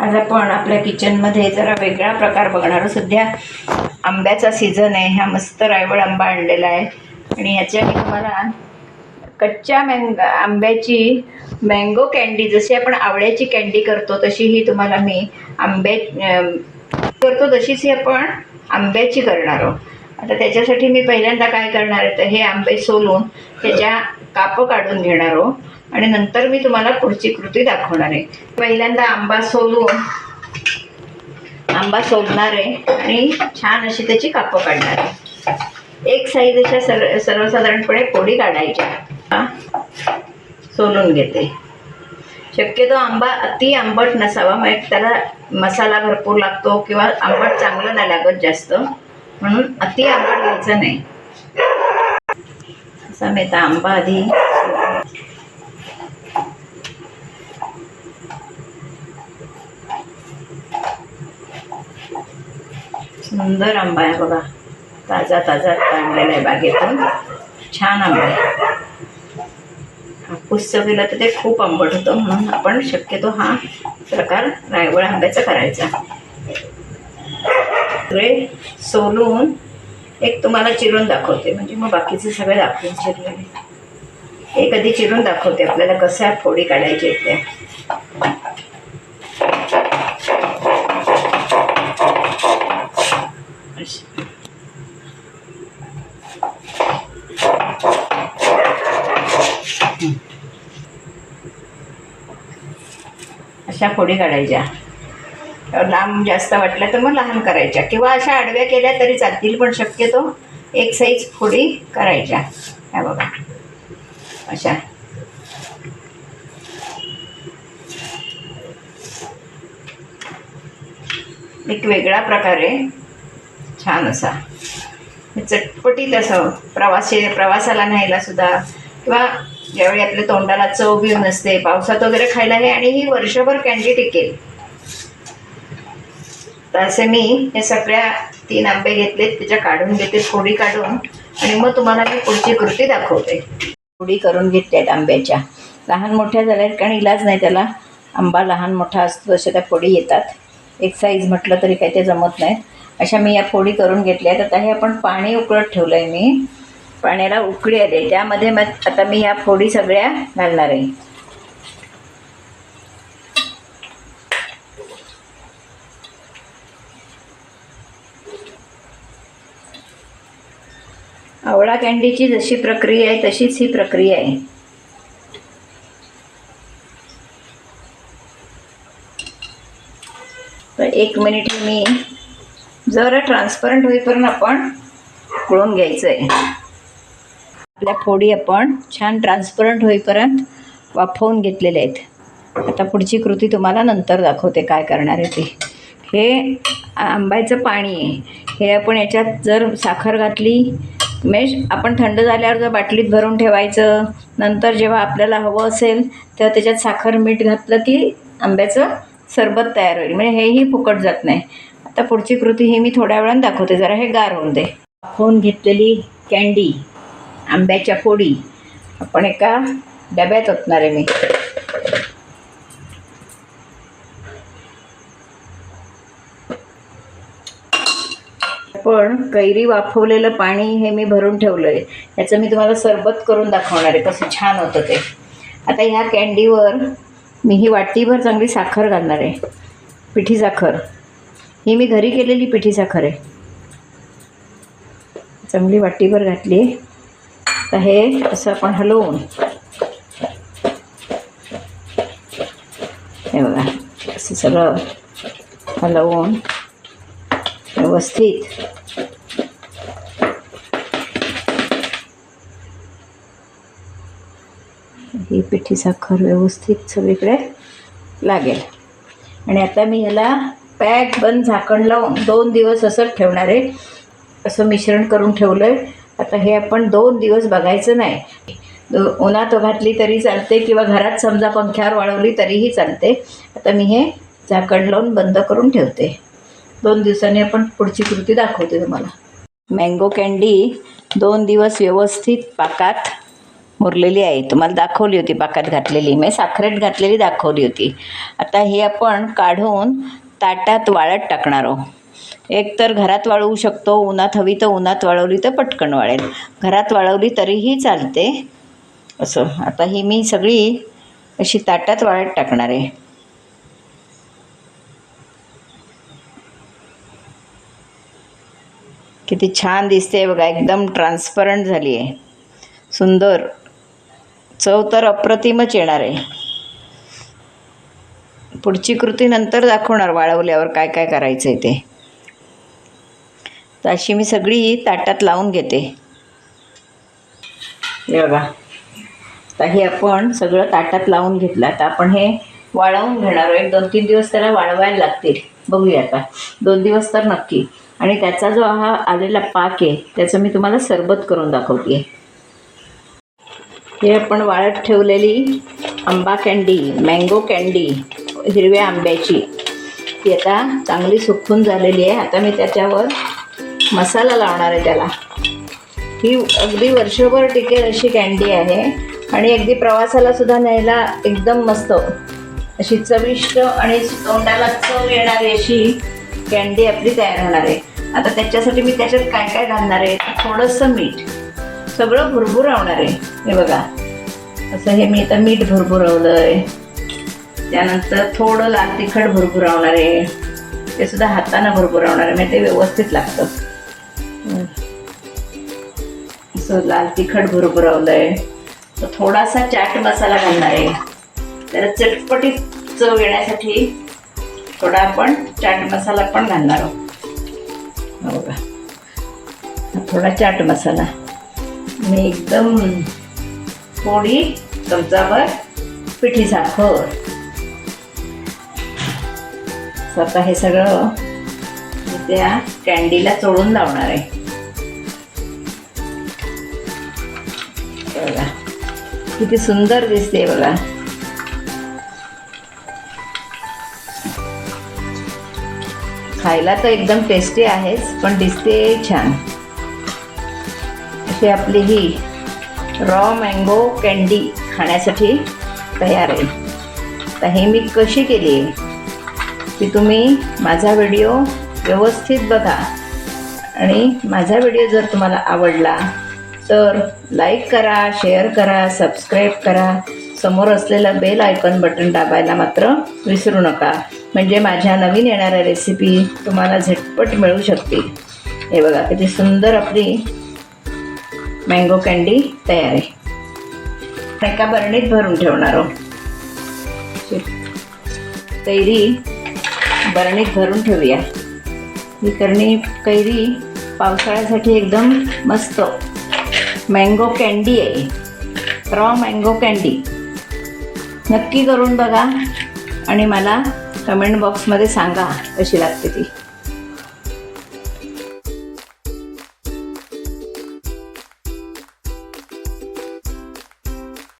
आज आपण आपल्या किचनमध्ये जरा वेगळा प्रकार बघणार सध्या आंब्याचा सीझन आहे. ह्या मस्त रायवळ आंबा आणलेला आहे. आणि याच्याने तुम्हाला कच्च्या मँग आंब्याची मँगो कँडी जशी आपण आवळ्याची कँडी करतो तशी ही तुम्हाला मी आंबे करतो तशीच ही आपण आंब्याची करणार आहोत. आता त्याच्यासाठी मी पहिल्यांदा काय करणार आहे तर हे आंबे सोलून त्याच्या कापं काढून घेणार आहोत. आणि नंतर मी तुम्हाला पुढची कृती दाखवणार आहे. पहिल्यांदा आंबा सोलून आंबा सोलणार आहे आणि छान अशी त्याची कापं काढणार आहे. एक साईज अशा सर्व सर्वसाधारणपणे पोडी काढायच्या. सोलून घेते. शक्यतो आंबा अति आंबट नसावा मग एक त्याला मसाला भरपूर लागतो किंवा आंबट चांगलं नाही लागत जास्त. म्हणून अति आंबट घ्यायचं नाही. असा मी आता आंबा आधी सुंदर आंबा आहे बघा. ताजा ताजा आणलेला आहे बागेतून. छान आंबा आहे. हापूस चवीला तर ते खूप आंबट होतं म्हणून आपण शक्यतो हा प्रकार रायवळ आंब्याचा करायचा. सगळे सोलून एक तुम्हाला चिरून दाखवते. म्हणजे मग बाकीचे सगळे दाखवून चिरलेले. एक आधी चिरून दाखवते आपल्याला कशा फोडी काढायच्या आहेत त्या अशा फोडी काढायच्या. लांब जास्त वाटल्या तर मग लहान करायच्या. किंवा अशा आडव्या केल्या तरी चालतील पण शक्यतो एक साईज फोडी करायच्या. ह्या बघा. अशा. एक वेगळा प्रकारे छान असा. चटपटीत असं प्रवासी प्रवासाला न्यायला सुद्धा किंवा ज्यावेळी आपल्या तोंडाला चव बिव नसते पावसात वगैरे खायला हे आणि ही वर्षभर कॅन्डी टिकेल. तर असे मी हे सगळ्या तीन आंबे घेतलेत त्याच्या काढून घेते फोडी काढून आणि मग तुम्हाला मी पुढची कृती दाखवते. फोडी करून घेतल्यात आंब्याच्या. लहान मोठ्या झाल्यात कारण इलाज नाही त्याला. आंबा लहान मोठा असतो अशा त्या फोडी येतात. एक साईज म्हटलं तरी काही ते जमत नाहीत. अशा मी या फोडी करून घेतल्या. तर आता हे आपण पाणी उकळत ठेवलं आहे मी. पाण्याला उकळी आली त्यामध्ये मग आता मी या फोडी सगळ्या घालणार आहे. आवळा कॅन्डीची जशी प्रक्रिया आहे तशीच ही प्रक्रिया आहे. तर एक मिनिट मी जरा ट्रान्सपरंट होईपर्यंत आपण उकळून घ्यायचं आहे आपल्या फोडी आपण छान ट्रान्सपरंट होईपर्यंत वाफवून घेतलेले आहेत. आता पुढची कृती तुम्हाला नंतर दाखवते काय करणार आहे ते. हे आंब्याचं पाणी आहे. हे आपण याच्यात जर साखर घातली मेश आपण थंड झाल्यावर जर बाटलीत भरून ठेवायचं नंतर जेव्हा आपल्याला हवं असेल तेव्हा त्याच्यात साखर मीठ घातलं की आंब्याचं सरबत तयार होईल. म्हणजे हेही फुकट जात नाही. आता पुढची कृती ही मी थोड्या वेळानं दाखवते. जरा हे गार होऊन दे. होऊन घेतलेली कँडी आंब्याच्या फोडी आपण एका डब्यात ओतणार आहे मी. पण कैरी वाफवलेलं पाणी हे मी भरून ठेवलं आहे याचं मी तुम्हाला सरबत करून दाखवणार आहे. कसं छान होतं ते. आता ह्या कँडीवर मी ही वाटीभर चांगली साखर घालणार आहे. पिठी साखर. ही मी घरी केलेली पिठी साखर आहे. चांगली वाटीभर घातली. तर हे असं आपण हलवून. हे बघा असं सगळं हलवून व्यवस्थित. ही पिठी साखर व्यवस्थित सगळीकडे लागेल. आणि आता मी ह्याला पॅक बंद झाकण लावून दोन दिवस असंच ठेवणार आहे. असं मिश्रण करून ठेवलं आहे आता हे आपण दोन दिवस बघायचं नाही. उन्हात घातली तरी चालते किंवा घरात समजा पंख्यावर वाळवली तरीही चालते. आता मी हे झाकण लावून बंद करून ठेवते. दोन दिवसांनी आपण पुढची कृती दाखवते तुम्हाला. मँगो कँडी दोन दिवस व्यवस्थित पाकात मुरलेली आहे. तुम्हाला दाखवली होती पाकात घातलेली. मी साखरेत घातलेली दाखवली होती. आता हे आपण काढून ताटात वाळत टाकणार आहोत एक तर घरात वाळवू शकतो उन्हात हवी तर उन्हात वाळवली तर पटकन वाळेल. घरात वाळवली तरीही चालते. असं. आता ही मी सगळी अशी ताटात वाळत टाकणार आहे. किती छान दिसते बघा एकदम ट्रान्सपरंट झाली आहे सुंदर. चव तर अप्रतिमच येणार आहे. पुढची कृती नंतर दाखवणार वाळवल्यावर काय काय करायचं आहे ते. तर अशी मी सगळी ताटात लावून घेते. हे बघा. आता हे आपण सगळं ताटात लावून घेतलं. आता आपण हे वाळवून घेणार एक दोन तीन दिवस त्याला वाळवायला लागतील. बघूया आता. दोन दिवस तर नक्की. आणि त्याचा जो हा आलेला पाक आहे त्याचं मी तुम्हाला सरबत करून दाखवते. हे आपण वाळत ठेवलेली आंबा कँडी मँगो कँडी हिरव्या आंब्याची. ती आता चांगली सुकून झालेली आहे. आता मी त्याच्यावर मसाला लावणार आहे त्याला. ही अगदी वर्षभर टिकेल अशी कँडी आहे. आणि अगदी प्रवासाला सुद्धा न्यायला एकदम मस्त. अशी चविष्ट आणि तोंडाला चव येणारी अशी कँडी आपली तयार होणार आहे. आता त्याच्यासाठी मी त्याच्यात काय काय घालणार आहे? थोडंसं मीठ. सगळं भुरभुरवणार आहे. हे बघा. असं हे मी आता मीठ भुरभुरवलं आहे त्यानंतर थोडं लाल तिखट भरभुरावणार आहे. ते सुद्धा हातानं भरभुरावणार आहे. म्हणजे ते व्यवस्थित लागतं. असं लाल तिखट भुरभुरवलं आहे थोडासा चाट मसाला घालणार आहे. त्याला चटपटीत चव येण्यासाठी थोडा आपण चाट मसाला पण घालणार आहोत. हो बघा थोडा चाट मसाला. मी एकदम थोडी चमचाभर पिठी साखर स्वतः आता हे सगळं त्या कॅन्डीला चोळून लावणार आहे. बघा किती सुंदर दिसते बघा. खायला तर एकदम टेस्टी आहेच पण दिसते छान. अशी आपली ही रॉ मँगो कँडी खाण्यासाठी तयार आहे. तर हे मी कशी केली आहे? की तुम्ही माझा व्हिडिओ व्यवस्थित बघा. आणि माझा व्हिडिओ जर तुम्हाला आवडला तर लाईक करा शेअर करा सबस्क्राईब करा. समोर असलेलं बेल आयकॉन बटन दाबायला मात्र विसरू नका. म्हणजे माझ्या नवीन येणाऱ्या रेसिपी तुम्हाला झटपट मिळू शकतील. हे बघा किती सुंदर आपली मँगो कँडी तयार आहे. एका बरणीत भरून ठेवणार आहोत. कैरी बरणीत भरून ठेवूया. ही करणी कैरी पावसाळ्यासाठी एकदम मस्त. मँगो कँडी आहे. रॉ मँगो कँडी नक्की करून बघा आणि मला कमेंट बॉक्समध्ये सांगा कशी लागते ती.